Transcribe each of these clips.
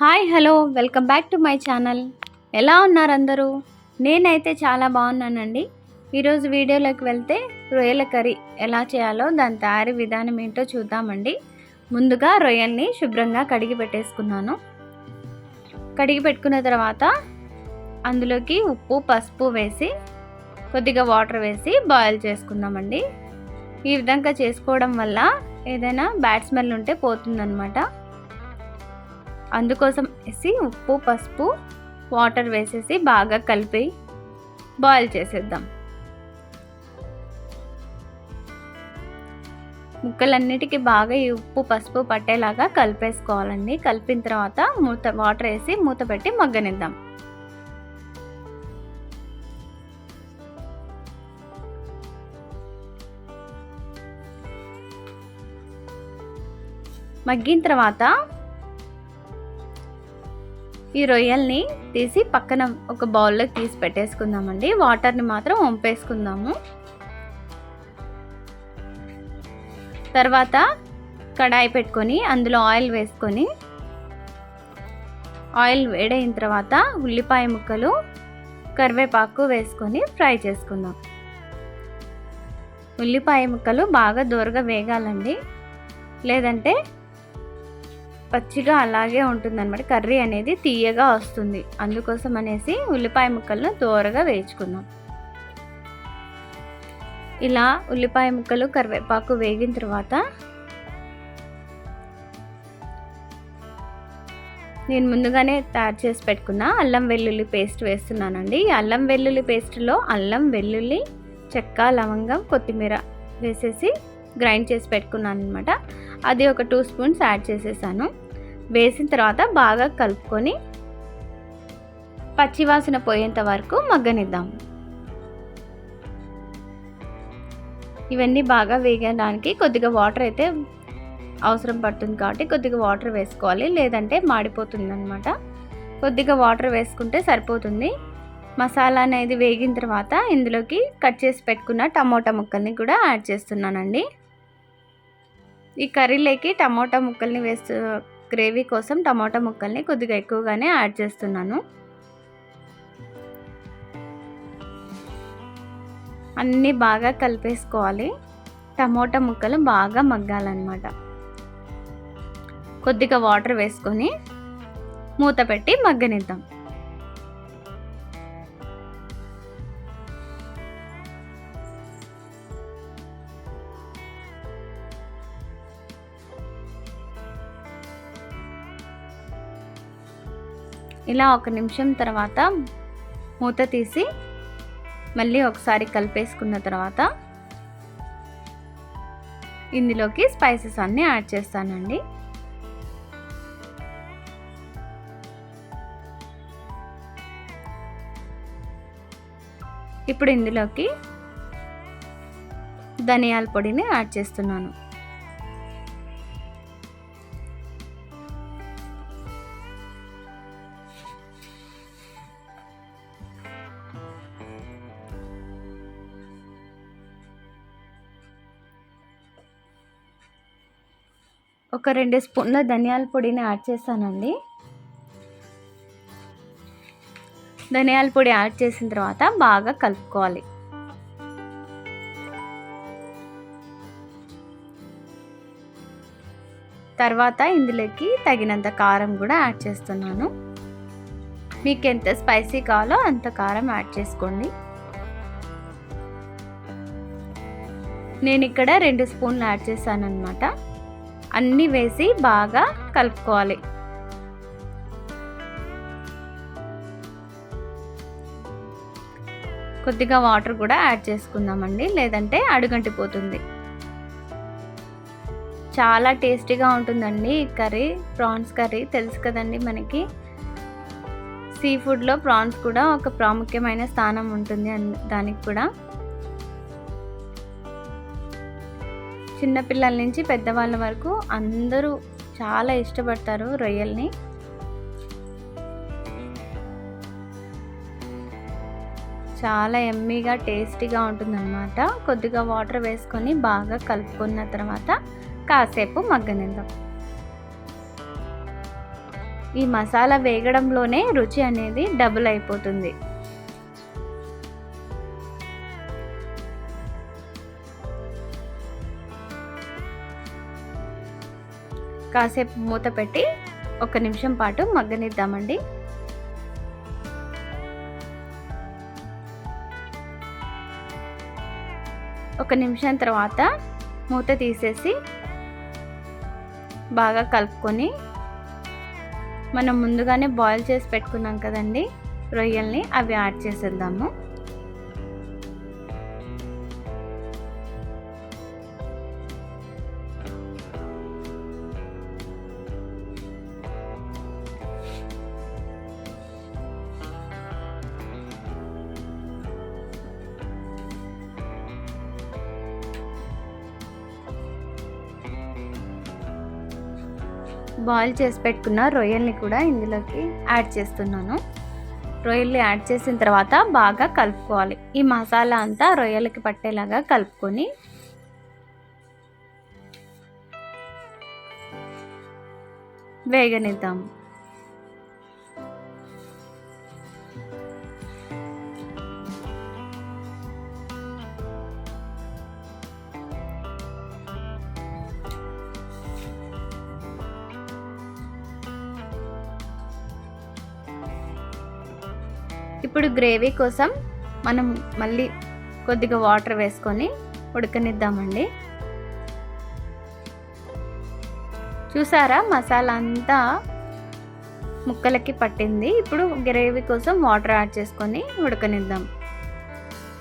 Hi hello welcome back to my channel. ఎలా ఉన్నారు అందరూ? నేనైతే చాలా బాగున్నానండి. ఈరోజు వీడియోలోకి వెళ్తే రొయ్యల కర్రీ ఎలా చేయాలో దాని తయారీ విధానం ఏంటో చూద్దామండి. ముందుగా రొయ్యల్ని శుభ్రంగా కడిగి పెట్టేసుకున్నాను. కడిగి పెట్టుకున్న తర్వాత అందులోకి ఉప్పు పసుపు వేసి కొద్దిగా వాటర్ వేసి బాయిల్ చేసుకుందామండి. ఈ విధంగా చేసుకోవడం వల్ల ఏదైనా బ్యాడ్ స్మెల్ ఉంటే పోతుందన్నమాట. అందుకోసం వేసి ఉప్పు పసుపు వాటర్ వేసేసి బాగా కలిపి బాయిల్ చేసేద్దాం. ముక్కలన్నిటికీ బాగా ఈ ఉప్పు పసుపు పట్టేలాగా కలిపేసుకోవాలండి. కలిపిన తర్వాత మూత వాటర్ వేసి మూత పెట్టి మగ్గనిద్దాం. మగ్గిన తర్వాత ఈ రొయ్యల్ని తీసి పక్కన ఒక బౌల్లోకి తీసి పెట్టేసుకుందామండి. వాటర్ని మాత్రం వంపేసుకుందాము. తర్వాత కడాయి పెట్టుకొని అందులో ఆయిల్ వేసుకొని ఆయిల్ వేడైన తర్వాత ఉల్లిపాయ ముక్కలు కరివేపాకు వేసుకొని ఫ్రై చేసుకుందాం. ఉల్లిపాయ ముక్కలు బాగా దూరగా వేగాలండి. లేదంటే పచ్చిగా అలాగే ఉంటుందన్నమాట. కర్రీ అనేది తీయగా వస్తుంది. అందుకోసం అనేసి ఉల్లిపాయ ముక్కలను దూరగా వేయించుకుందాం. ఇలా ఉల్లిపాయ ముక్కలు కరివేపాకు వేగిన తర్వాత నేను ముందుగానే తయారు చేసి పెట్టుకున్న అల్లం వెల్లుల్లి పేస్ట్ వేస్తున్నానండి. అల్లం వెల్లుల్లి పేస్ట్లో అల్లం వెల్లుల్లి చెక్క లవంగం కొత్తిమీర వేసేసి గ్రైండ్ చేసి పెట్టుకున్నాను అనమాట అది ఒక టూ స్పూన్స్ యాడ్ చేసేసాను. వేసిన తర్వాత బాగా కలుపుకొని పచ్చివాసన పోయేంత వరకు మగ్గనిద్దాం. ఇవన్నీ బాగా వేగడానికి కొద్దిగా వాటర్ అయితే అవసరం పడుతుంది కాబట్టి కొద్దిగా వాటర్ వేసుకోవాలి. లేదంటే మాడిపోతుంది అనమాట కొద్దిగా వాటర్ వేసుకుంటే సరిపోతుంది. మసాలా అనేది వేగిన తర్వాత ఇందులోకి కట్ చేసి పెట్టుకున్న టమోటా ముక్కల్ని కూడా యాడ్ చేస్తున్నానండి. ఈ కర్రీలోకి టమోటా ముక్కల్ని వేస్తూ గ్రేవీ కోసం టమాటా ముక్కల్ని కొద్దిగా ఎక్కువగానే యాడ్ చేస్తున్నాను. అన్నీ బాగా కలిపేసుకోవాలి. టమోటా ముక్కలు బాగా మగ్గాలన్నమాట. కొద్దిగా వాటర్ వేసుకొని మూత పెట్టి మగ్గనిద్దాం. ఇలా ఒక నిమిషం తర్వాత మూత తీసి మళ్ళీ ఒకసారి కలిపేసుకున్న తర్వాత ఇందులోకి స్పైసెస్ అన్నీ యాడ్ చేస్తానండి. ఇప్పుడు ఇందులోకి ధనియాల పొడిని యాడ్ చేస్తున్నాను. ఒక రెండు స్పూన్ల ధనియాల పొడిని యాడ్ చేశానండి ధనియాల పొడి యాడ్ చేసిన తర్వాత బాగా కలుపుకోవాలి. తర్వాత ఇందులోకి తగినంత కారం కూడా యాడ్ చేస్తున్నాను. మీకు ఎంత స్పైసీ కావాలో అంత కారం యాడ్ చేసుకోండి. నేను ఇక్కడ రెండు స్పూన్లు యాడ్ చేశాను అనమాట అన్నీ వేసి బాగా కలుపుకోవాలి. కొద్దిగా వాటర్ కూడా యాడ్ చేసుకుందామండి లేదంటే అడుగంటిపోతుంది. చాలా టేస్టీగా ఉంటుందండి ఈ కర్రీ ప్రాన్స్ కర్రీ. తెలుసు కదండి మనకి. సీ ఫుడ్లో ప్రాన్స్ కూడా ఒక ప్రాముఖ్యమైన స్థానం ఉంటుంది దానికి కూడా. చిన్నపిల్లల నుంచి పెద్దవాళ్ళ వరకు అందరూ చాలా ఇష్టపడతారు రొయ్యల్ని. చాలా ఎమ్మీగా టేస్టీగా ఉంటుందన్నమాట. కొద్దిగా వాటర్ వేసుకొని బాగా కలుపుకున్న తర్వాత కాసేపు మగ్గనిద్దాం. ఈ మసాలా వేగడంలోనే రుచి అనేది డబుల్ అయిపోతుంది. కాసేపు మూత పెట్టి ఒక నిమిషం పాటు మగ్గనిద్దామండి. ఒక నిమిషం తర్వాత మూత తీసేసి బాగా కలుపుకొని మనం ముందుగానే బాయిల్ చేసి పెట్టుకున్నాం కదండి రొయ్యల్ని అవి యాడ్ చేసేద్దాము. బాయిల్ చేసి పెట్టుకున్న రొయ్యల్ని కూడా ఇందులోకి యాడ్ చేస్తున్నాను. రొయ్యల్ని యాడ్ చేసిన తర్వాత బాగా కలుపుకోవాలి. ఈ మసాలా అంతా రొయ్యలకి పట్టేలాగా కలుపుకొని వేగనిద్దాము ఇప్పుడు గ్రేవీ కోసం మనం మళ్ళీ కొద్దిగా వాటర్ వేసుకొని ఉడకనిద్దామండి. చూసారా? మసాలా అంతా ముక్కలకి పట్టింది. ఇప్పుడు గ్రేవీ కోసం వాటర్ యాడ్ చేసుకొని ఉడకనిద్దాం.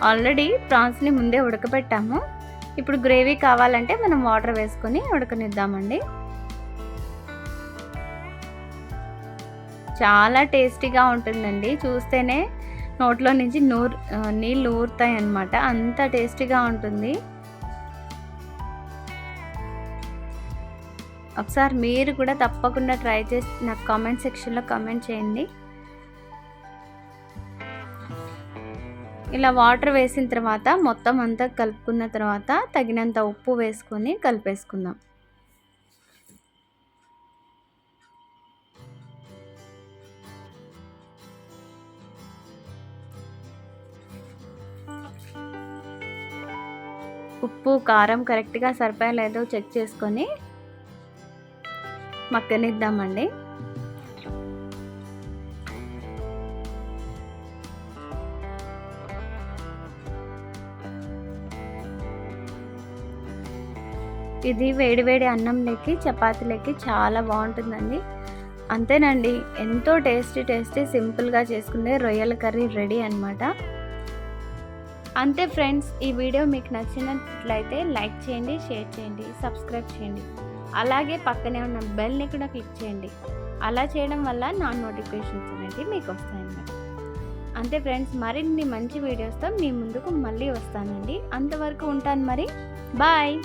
ఆల్రెడీ ప్రాన్స్ని ముందే ఉడకబెట్టాము ఇప్పుడు గ్రేవీ కావాలంటే మనం వాటర్ వేసుకొని ఉడకనిద్దామండి. చాలా టేస్టీగా ఉంటుందండి. చూస్తేనే నోట్లో నుంచి నూరు నీళ్ళు ఊరుతాయి అన్నమాట అంత టేస్టీగా ఉంటుంది. ఒకసారి మీరు కూడా తప్పకుండా ట్రై చేసి నాకు కామెంట్ సెక్షన్లో కామెంట్ చేయండి. ఇలా వాటర్ వేసిన తర్వాత మొత్తం అంతా కలుపుకున్న తర్వాత తగినంత ఉప్పు వేసుకొని కలిపేసుకుందాం. ఉప్పు కారం కరెక్ట్గా సరిపోయలేదో చెక్ చేసుకొని మక్కనిద్దామండి ఇది వేడివేడి అన్నంలోకి చపాతీలకి చాలా బాగుంటుందండి. అంతేనండి ఎంతో టేస్టీ టేస్టీ సింపుల్గా చేసుకునే రొయ్యల కర్రీ రెడీ అనమాట అంతే ఫ్రెండ్స్ ఈ వీడియో మీకు నచ్చినట్లయితే లైక్ చేయండి షేర్ చేయండి సబ్స్క్రైబ్ చేయండి. అలాగే పక్కనే ఉన్న బెల్ని కూడా క్లిక్ చేయండి. అలా చేయడం వల్ల నా నోటిఫికేషన్స్ అనేవి మీకు వస్తాయన్నమాట అంతే ఫ్రెండ్స్ మరిన్ని మంచి వీడియోస్తో మీ ముందుకు మళ్ళీ వస్తానండి. అంతవరకు ఉంటాను మరి. బాయ్!